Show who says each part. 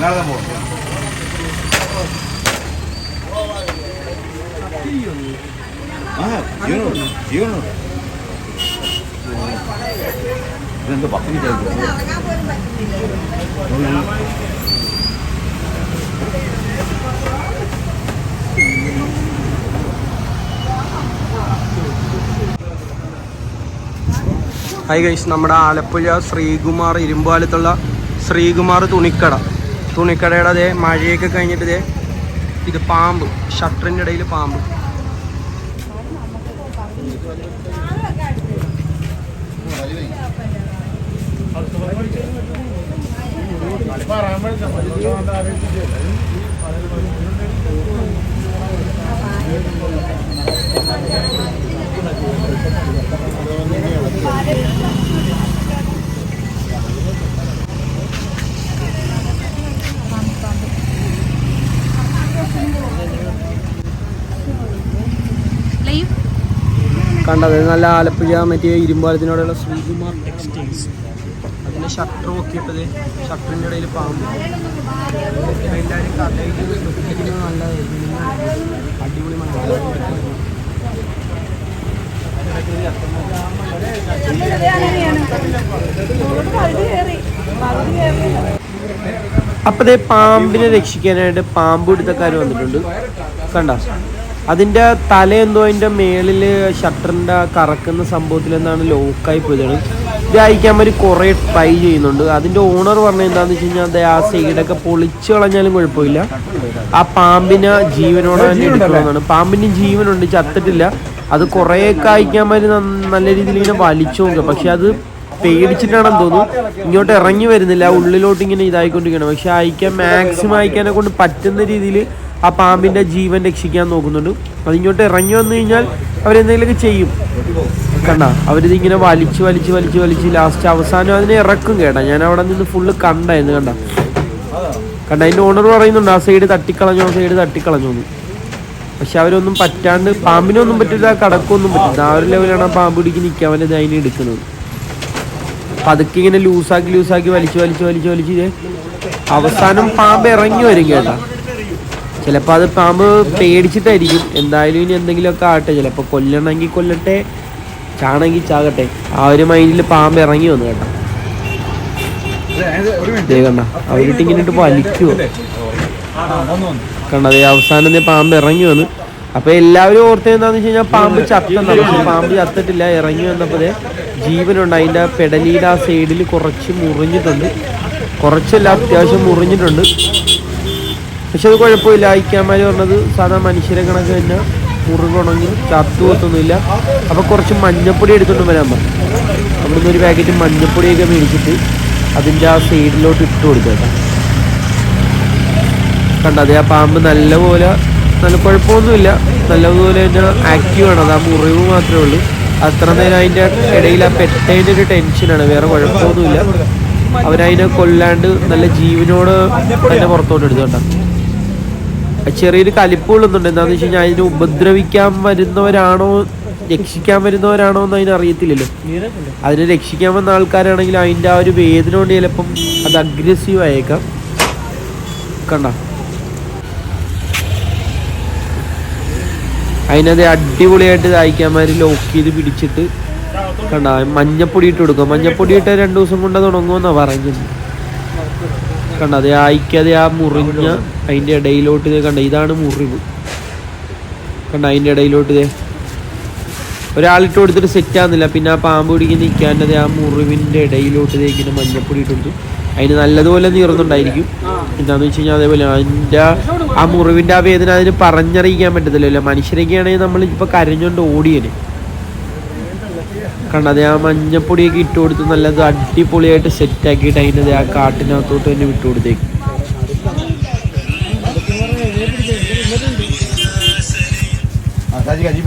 Speaker 1: നാളെ പോകും ആ ജീവനുണ്ട് ജീവനുണ്ട് ഇതെന്താ പക്കനി
Speaker 2: ഹായ് ഗൈസ് നമ്മുടെ ആലപ്പുഴ ശ്രീകുമാർ ഇരുമ്പാലത്തുള്ള ശ്രീകുമാർ തുണിക്കട. തുണിക്കടയുടെ അതേ മഴയൊക്കെ കഴിഞ്ഞിട്ട് ഇതേ പാമ്പ് ഷട്ടറിന്റെ ഇടയിൽ പാമ്പ്.
Speaker 3: ലൈവ്
Speaker 2: കണ്ടത്. നല്ല ആലപ്പുഴ മറ്റേ ഇരുമ്പാലത്തിനോടുള്ള ശ്രീകുമാർ ടെക്സ്റ്റൈൽസ് അതിന്റെ ഷട്ടർ നോക്കിയിട്ടത് ഷട്ടറിന്റെ ഇടയിൽ പാമ്പ്. എല്ലാവരും കടയിൽ വെക്കുന്നത് നല്ലതായിരുന്നു അടിപൊളി മണം അപ്പൊ ദേ പാമ്പിനെ രക്ഷിക്കാനായിട്ട് പാമ്പ് എടുത്തക്കാർ വന്നിട്ടുണ്ട്. കണ്ട? അതിന്റെ തല എന്തോ അതിന്റെ മേളിൽ ഷട്ടറിന്റെ കറക്കുന്ന സംഭവത്തിൽ എന്താണ് ലോക്കായി പോയതാണ്. ഇത് അയക്കാൻ വേണ്ടി കുറെ ട്രൈ ചെയ്യുന്നുണ്ട്. അതിന്റെ ഓണർ പറഞ്ഞ എന്താന്ന് വെച്ച് കഴിഞ്ഞാൽ ആ സൈഡൊക്കെ പൊളിച്ചു കളഞ്ഞാലും കുഴപ്പമില്ല. ആ പാമ്പിനെ ജീവനോടെ തന്നെ എടുക്കണമെന്നാണ് പാമ്പിന് ജീവനുണ്ട് ചത്തിട്ടില്ല. അത് കുറേയൊക്കെ അയക്കാൻ വേണ്ടി നല്ല രീതിയിൽ ഇങ്ങനെ വലിച്ചു നോക്കുക. പക്ഷെ അത് പേടിച്ചിട്ടാണെന്ന് തോന്നുന്നു. ഇങ്ങോട്ട് ഇറങ്ങി വരുന്നില്ല. ഉള്ളിലോട്ട് ഇങ്ങനെ ഇതായിക്കൊണ്ടിരിക്കണം പക്ഷെ അയക്കാൻ മാക്സിമം അയക്കാനെ കൊണ്ട് പറ്റുന്ന രീതിയിൽ ആ പാമ്പിന്റെ ജീവൻ രക്ഷിക്കാൻ നോക്കുന്നുണ്ട്. അതിങ്ങോട്ട് ഇറങ്ങി വന്നു കഴിഞ്ഞാൽ അവരെന്തെങ്കിലുമൊക്കെ ചെയ്യും. കണ്ട? അവരിത് ഇങ്ങനെ വലിച്ച് വലിച്ച് വലിച്ച് വലിച്ച് ലാസ്റ്റ് അവസാനം അതിനെ ഇറക്കും കേട്ടാ. ഞാൻ അവിടെ നിന്ന് ഫുള്ള് കണ്ടായിരുന്നു കണ്ട? കണ്ട? അതിന്റെ ഓണർ പറയുന്നുണ്ട് ആ സൈഡ് തട്ടിക്കളഞ്ഞു ആ സൈഡ് തട്ടിക്കളഞ്ഞു എന്ന്. പക്ഷെ അവരൊന്നും പറ്റാണ്ട് പാമ്പിനൊന്നും പറ്റില്ല കടക്കൊന്നും പറ്റില്ല ആ ഒരു ലെവലാണ് ആ പാമ്പ് പിടിക്ക് നിൽക്കുക അവന്റെ അതിനെ എടുക്കുന്നത്. അപ്പം അതൊക്കെ ഇങ്ങനെ ലൂസാക്കി ലൂസാക്കി വലിച്ച് വലിച്ച് വലിച്ച് വലിച്ച് അവസാനം പാമ്പ് ഇറങ്ങി വരും കേട്ടാ. ചിലപ്പോൾ അത് പാമ്പ് പേടിച്ചിട്ടായിരിക്കും. എന്തായാലും ഇനി എന്തെങ്കിലുമൊക്കെ ആട്ടെ ചിലപ്പോൾ കൊല്ലണമെങ്കിൽ കൊല്ലട്ടെ ചാണെങ്കിൽ ചാകട്ടെ. ആ ഒരു മൈൻഡിൽ പാമ്പ് ഇറങ്ങി വന്നു കേട്ടോ. ദേ അവരിട്ട് ഇങ്ങനെ വലിക്കുവോ? കണ്ടത് അവസാനം പാമ്പ് ഇറങ്ങി വന്നു. അപ്പൊ എല്ലാവരും ഓർത്ത് എന്താന്ന് വെച്ച് കഴിഞ്ഞാൽ പാമ്പ് ചത്തെന്നാണ്. പാമ്പ് ചത്തിട്ടില്ല ഇറങ്ങി വന്നപ്പോഴേ ജീവനുണ്ട്. അതിന്റെ പെടലിയുടെ ആ സൈഡിൽ കുറച്ച് മുറിഞ്ഞിട്ടുണ്ട്. കുറച്ചല്ല അത്യാവശ്യം മുറിഞ്ഞിട്ടുണ്ട്. പക്ഷെ അത് കുഴപ്പമില്ല. അയക്കാമാര് പറഞ്ഞത് സാധാ മനുഷ്യരെ കണക്ക് തന്നെ. മുറിവുണെങ്കിൽ ചത്തു പോത്തൊന്നുമില്ല. അപ്പോൾ കുറച്ച് മഞ്ഞപ്പൊടി എടുത്തുകൊണ്ട് വരാൻ പറഞ്ഞു. അവിടുന്ന് ഒരു പാക്കറ്റ് മഞ്ഞപ്പൊടിയൊക്കെ മേടിച്ചിട്ട് അതിന്റെ ആ സൈഡിലോട്ട് ഇട്ട് കണ്ട? അതേ ആ പാമ്പ് നല്ലപോലെ നല്ല കുഴപ്പമൊന്നുമില്ല. നല്ലതുപോലെ തന്നെ ആക്റ്റീവ് ആണ്. അത് ആ മുറിവ് മാത്രമേ ഉള്ളൂ. അത്ര നേരം അതിന്റെ ഇടയിൽ ആ പെട്ടതിന്റെ ഒരു ടെൻഷനാണ് വേറെ കുഴപ്പമൊന്നുമില്ല. അവരതിനെ കൊല്ലാണ്ട് നല്ല ജീവനോട് തന്നെ പുറത്തോട്ട് എടുത്തു കേട്ടോ. അത് ചെറിയൊരു കലിപ്പ് കൊള്ളുന്നുണ്ട് എന്താണെന്ന് വെച്ച് കഴിഞ്ഞാൽ അതിനെ ഉപദ്രവിക്കാൻ വരുന്നവരാണോ രക്ഷിക്കാൻ വരുന്നവരാണോ എന്ന് അതിന് അറിയത്തില്ലല്ലോ. അതിനെ രക്ഷിക്കാൻ വന്ന ആൾക്കാരാണെങ്കിൽ അതിന്റെ ആ ഒരു വേദന കൊണ്ട് ചിലപ്പം അത് അഗ്രസീവ് ആയേക്കാം. കണ്ട? അതിനത് അടിപൊളിയായിട്ട് അയക്കാമാര് ലോക്ക് ചെയ്ത് പിടിച്ചിട്ട് കണ്ട? മഞ്ഞപ്പൊടി ഇട്ട് കൊടുക്കും. മഞ്ഞപ്പൊടി ഇട്ട് രണ്ട് ദിവസം കൊണ്ട് അത് ഉണങ്ങുമെന്നാ പറഞ്ഞത് കണ്ട? അത് അയക്കാതെ ആ മുറിഞ്ഞ അതിന്റെ ഇടയിലോട്ട് ഇത് കണ്ട? ഇതാണ് മുറിവ്. കണ്ട? അതിന്റെ ഇടയിലോട്ട് ഇതേ. ഒരാളിട്ട് കൊടുത്തിട്ട് സെറ്റ് ആകുന്നില്ല പിന്നെ ആ പാമ്പ് പിടിക്ക് നിൽക്കാനത് ആ മുറിവിന്റെ ഇടയിലോട്ട് ഇതേ ഇങ്ങനെ മഞ്ഞപ്പൊടി ഇട്ട് കൊടുത്തു അതിന് നല്ലതുപോലെ നീറുന്നുണ്ടായിരിക്കും. എന്താന്ന് വെച്ച് കഴിഞ്ഞാൽ അതേപോലെ അതിന്റെ ആ മുറിവിന്റെ ആ വേദന അതിന് പറഞ്ഞറിയിക്കാൻ പറ്റത്തില്ലല്ലോ. മനുഷ്യരൊക്കെയാണെങ്കിൽ നമ്മൾ ഇപ്പൊ കരഞ്ഞോണ്ട് ഓടിയന്. കണ്ടത് ആ മഞ്ഞപ്പൊടിയൊക്കെ ഇട്ട് കൊടുത്ത് നല്ലത് അടിപൊളിയായിട്ട് സെറ്റ് ആക്കിയിട്ട് അതിന്റെ ആ കാട്ടിനകത്തോട്ട് തന്നെ വിട്ടു കൊടുത്തേക്ക്.
Speaker 1: ആ കാജി